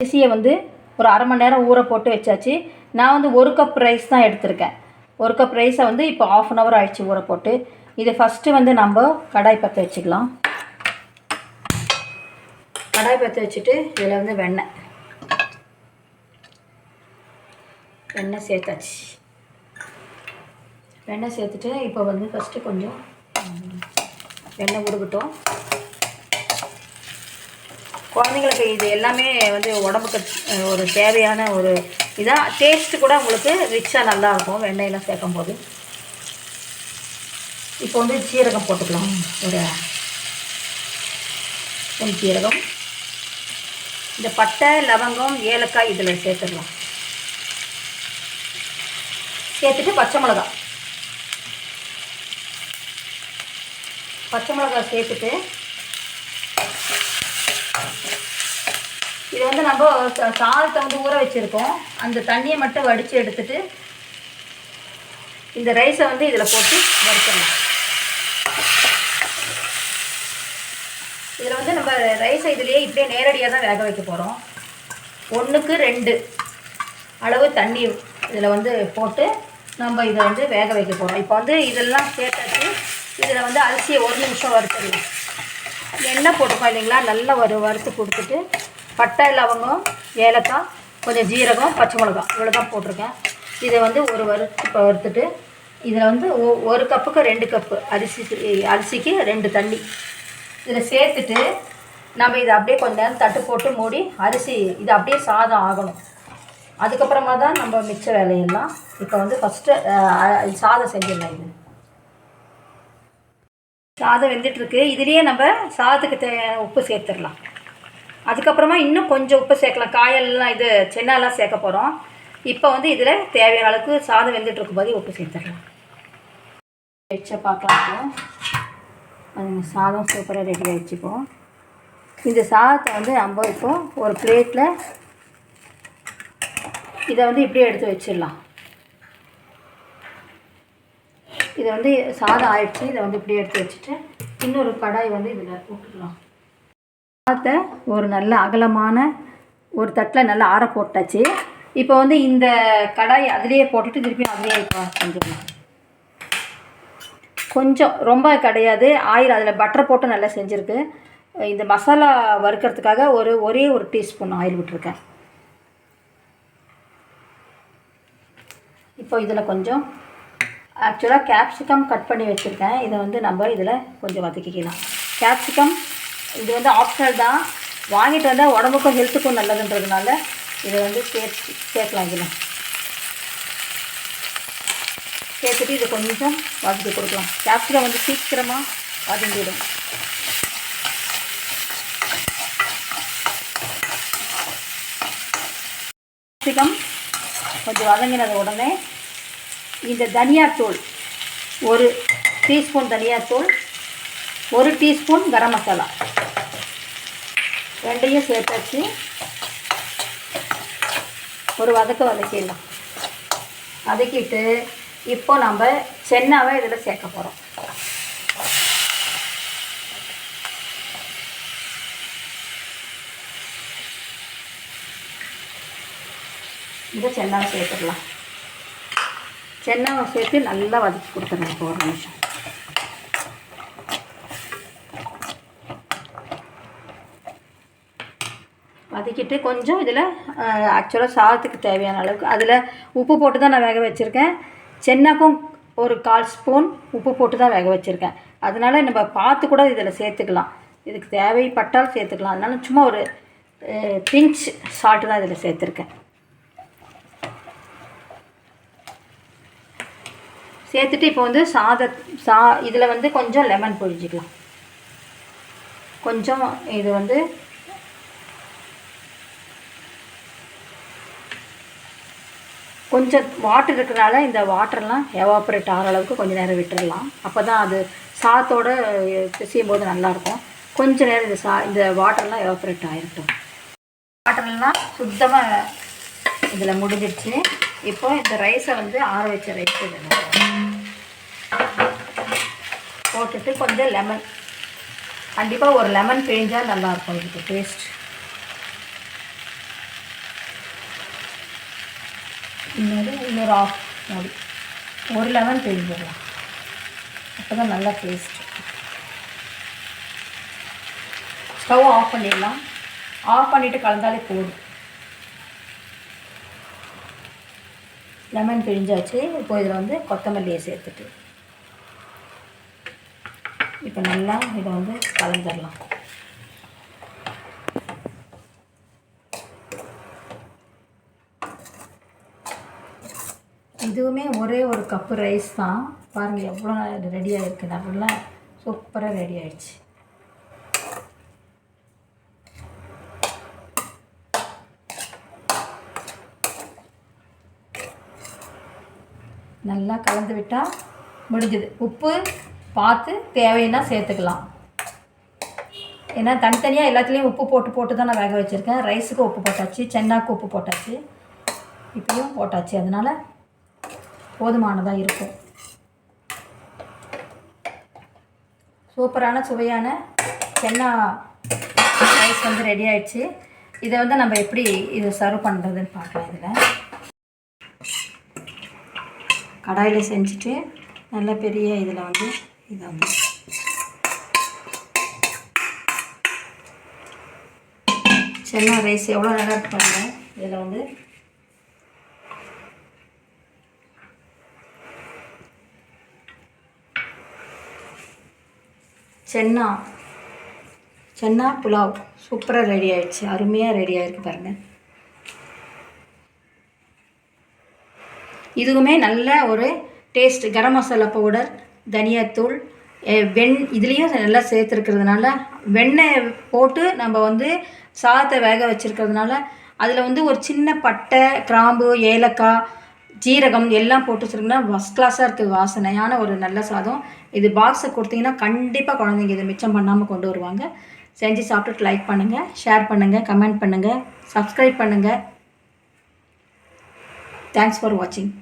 அரிசியை வந்து ஒரு அரை மணி நேரம் ஊற போட்டு வச்சாச்சு. நான் வந்து ஒரு கப் ரைஸ் தான் எடுத்திருக்கேன். ஒரு கப் ரைஸை வந்து இப்போ ஆஃப் அன் ஹவர் ஆயிடுச்சு ஊற போட்டு. இது ஃபஸ்ட்டு வந்து நம்ம கடாய் பற்ற வச்சுக்கலாம். கடாய் பற்ற வச்சுட்டு இதில் வந்து வெண்ணெய். வெண்ணெய் சேர்த்தாச்சு. வெண்ணெய் சேர்த்துட்டு இப்போ வந்து ஃபஸ்ட்டு கொஞ்சம் வெண்ணெய் உருகட்டும் குழந்தைங்களுக்கு இது எல்லாமே வந்து உடம்புக்கு ஒரு தேவையான ஒரு இதாக டேஸ்ட்டு கூட உங்களுக்கு ரிச்சாக நல்லாயிருக்கும் வெண்ணெயெல்லாம் சேர்க்கும் போது. இப்போ வந்து சீரகம் போட்டுக்கலாம். ஒரு பொன் சீரகம். இந்த பட்டை லவங்கம் ஏலக்காய் இதில் சேர்த்துடலாம் சேர்த்துட்டு பச்சை மிளகாய். பச்சை மிளகாய் சேர்த்துட்டு இது வந்து நம்ம சாதத்தை வந்து ஊற வச்சுருக்கோம். அந்த தண்ணியை மட்டும் வடித்து எடுத்துட்டு இந்த ரைஸை வந்து இதில் போட்டு வறுத்துடலாம். இதில் வந்து நம்ம ரைஸை இதுலேயே இப்படியே நேரடியாக தான் வேக வைக்க போகிறோம் ஒன்றுக்கு ரெண்டு அளவு தண்ணி இதில் வந்து போட்டு நம்ம இதை வந்து வேக வைக்க போகிறோம் இப்போ வந்து இதெல்லாம் சேர்த்தாச்சு. இதில் வந்து அரிசியை ஒரு நிமிஷம் வறுத்துடலாம். எண்ணெய் போட்டுக்கோ இல்லைங்களா? நல்லா ஒரு வறுத்து கொடுத்துட்டு பட்டை லவங்கம் ஏலக்காய் கொஞ்சம் ஜீரகம் பச்சை மிளகாய் இவ்வளோ தான் போட்டிருக்கேன். இதை வந்து ஒரு வறுத்து இப்போ வறுத்துட்டு இதில் வந்து ஒ- ஒரு கப்புக்கு ரெண்டு கப்பு அரிசி அரிசிக்கு ரெண்டு தண்ணி. இதில் சேர்த்துட்டு நம்ம இதை அப்படியே கொஞ்ச நேரம் தட்டு போட்டு மூடி அரிசி இது அப்படியே சாதம் ஆகணும். அதுக்கப்புறமா தான் நம்ம மிச்ச வேலையெல்லாம் இப்போ வந்து ஃபஸ்ட்டு சாதம் செஞ்சிடலாம் இது. சாதம் வெந்துட்டுருக்கு. இதுலேயே நம்ம சாதத்துக்கு தேவையான உப்பு சேர்த்துடலாம். அதுக்கப்புறமா இன்னும் கொஞ்சம் உப்பு சேர்க்கலாம். காயெல்லாம் இது சென்னாலாம் சேர்க்க போகிறோம் இப்போ வந்து இதில் தேவையான அளவுக்கு சாதம் வெந்துட்டு போதே உப்பு சேர்த்துடலாம். வச்ச பார்க்கலாம் அது சாதம் சூப்பராக ரெடி ஆகிடுச்சுப்போ இந்த சாதத்தை வந்து நம்ம இப்போ ஒரு பிளேட்டில் இதை வந்து இப்படியே எடுத்து வச்சிடலாம். இதை வந்து சாதம் ஆயிடுச்சு. இதை வந்து இப்படியே எடுத்து வச்சுட்டு இன்னொரு கடாய் வந்து இதில் போட்டுக்கலாம் சாதத்தை ஒரு நல்ல அகலமான ஒரு தட்டில் நல்லா ஆற போட்டாச்சு. இப்போ வந்து இந்த கடாய் அதிலேயே போட்டுட்டு திருப்பியும் அதிலேயே இப்போ செஞ்சிடலாம் கொஞ்சம் ரொம்ப கிடையாது. ஆயில் அதில் பட்டர் போட்டு நல்லா செஞ்சுருக்கு. இந்த மசாலா வறுக்கிறதுக்காக ஒரு ஒரே ஒரு டீஸ்பூன் ஆயில் விட்டுருக்கேன். இப்போ இதில் கொஞ்சம் ஆக்சுவலாக கேப்சிகம் கட் பண்ணி வச்சுருக்கேன். இதை வந்து நம்ம இதில் கொஞ்சம் வதக்கிக்கலாம். கேப்சிகம் இது வந்து ஆப்ஷனல் தான். வாங்கிட்டு வந்தால் உடம்புக்கும் ஹெல்த்துக்கும் நல்லதுன்றதுனால இதை வந்து சேர்த்து சேர்க்கலாம் இதில். சேர்த்துட்டு இதை கொஞ்சம் வதக்கி கொடுக்கலாம். கேப்சிகம் வந்து சீக்கிரமாக வதங்கிடும். கேப்சிகம் கொஞ்சம் வதங்கினது உடனே இந்த தனியாத்தூள் ஒரு டீஸ்பூன் தனியாத்தூள் ஒரு டீஸ்பூன் கரம் மசாலா. ரெண்டையும் சேர்த்தாச்சு. ஒரு வதக்க வதக்கிடலாம். வதக்கிட்டு இப்போ நம்ம சென்னாவை இதில் சேர்க்க போகிறோம் இதை சென்னாவை சேர்த்துடலாம். சென்னாவை சேர்த்து நல்லா வதக்கி கொடுத்துருங்க இப்போ ஒரு நிமிஷம். வதக்கிட்டு கொஞ்சம் இதில் ஆக்சுவலாக சாதத்துக்கு தேவையான அளவுக்கு அதில் உப்பு போட்டு தான் நான் வேக வச்சுருக்கேன். சென்னாக்கும் ஒரு கால் ஸ்பூன் உப்பு போட்டு தான் வேக வச்சுருக்கேன். அதனால நம்ம பார்த்து கூட இதில் சேர்த்துக்கலாம். இதுக்கு தேவைப்பட்டால் சேர்த்துக்கலாம். அதனால சும்மா ஒரு பிஞ்ச் சால்ட்டு தான் இதில் சேர்த்துருக்கேன். சேர்த்துட்டு இப்போ வந்து சாத சா இதில் வந்து கொஞ்சம் லெமன் பொழிஞ்சிக்கலாம் கொஞ்சம் இது வந்து கொஞ்சம் வாட்டர் இருக்கிறனால இந்த வாட்டர்லாம் எவாப்ரேட் ஆகிற அளவுக்கு கொஞ்சம் நேரம் விட்டுடலாம் அப்போ தான் அது சாத்தோடு பிசையும் போது நல்லாயிருக்கும் கொஞ்ச நேரம் இந்த சா இந்த வாட்டர்லாம் எவாப்ரேட் ஆகிருக்கும் வாட்டர்லாம் சுத்தமாக இதில் முடிஞ்சிடுச்சு. இப்போ இந்த ரைஸை வந்து ஆற வச்ச ரைஸ் இதில் போட்டுட்டு கொஞ்சம் லெமன் கண்டிப்பாக ஒரு லெமன் பிழிஞ்சால் நல்லாயிருக்கும் இதுக்கு டேஸ்ட் இன்னொரு இன்னொரு ஆஃப் மூடி ஒரு லெமன் பிழிஞ்சிடலாம் அப்போ தான் நல்லா டேஸ்ட் ஸ்டவ் ஆஃப் பண்ணிடலாம். ஆஃப் பண்ணிவிட்டு கலந்தாலே போதும். லெமன் பிழிஞ்சாச்சு இப்போ இதில் வந்து கொத்தமல்லியை சேர்த்துட்டு. இப்போ நல்லா இதை வந்து கலந்துடலாம். இதுவுமே ஒரே ஒரு கப்பு ரைஸ் தான். பாருங்கள் எவ்வளோ ரெடியாக இருக்குது நல்லா சூப்பராக ரெடி ஆயிடுச்சு. நல்லா கலந்து விட்டால் முடிஞ்சுது. உப்பு பார்த்து தேவைன்னா சேர்த்துக்கலாம். ஏன்னா தனித்தனியாக எல்லாத்துலேயும் உப்பு போட்டு போட்டு தான் நான் வேக வச்சுருக்கேன். ரைஸுக்கு உப்பு போட்டாச்சு சென்னாக்கு உப்பு போட்டாச்சு. இப்பயும் போட்டாச்சு. அதனால் போதுமானதாக இருக்கும். சூப்பரான சுவையான சென்னா ரைஸ் வந்து ரெடி ஆயிடுச்சு. இதை வந்து நம்ம எப்படி இது சர்வ் பண்ணுறதுன்னு பார்க்கலாம் இதில். கடாயில் செஞ்சுட்டு நல்ல பெரிய இதில் வந்து சென்னா ரைஸ் எவ்வளோ நல்லா இருப்பாங்க இதில் வந்து சென்னா சென்னா புலாவ். சூப்பராக ரெடி ஆயிடுச்சு. அருமையாக ரெடி ஆகிருக்கு பாருங்கள் இதுவுமே நல்ல ஒரு டேஸ்ட் கரம் மசாலா பவுடர் தனியாத்தூள் வெண் இதுலேயும் நல்லா சேர்த்துருக்கிறதுனால வெண்ணெய் போட்டு நம்ம வந்து சாதத்தை வேக வச்சுருக்கிறதுனால அதில் வந்து ஒரு சின்ன பட்டை கிராம்பு ஏலக்காய் ஜீரகம் எல்லாம் போட்டு வச்சுருக்கோம்னா ஃபஸ்ட் கிளாஸாக இருக்குது வாசனையான ஒரு நல்ல சாதம். இது பாக்ஸை கொடுத்தீங்கன்னா கண்டிப்பாக குழந்தைங்க இதை மிச்சம் பண்ணாமல் கொண்டு வருவாங்க. செஞ்சு சாப்பிட்டுட்டு லைக் பண்ணுங்கள் ஷேர் பண்ணுங்கள் கமெண்ட் பண்ணுங்கள் சப்ஸ்கிரைப் பண்ணுங்கள் தேங்க்ஸ் ஃபார் வாட்சிங்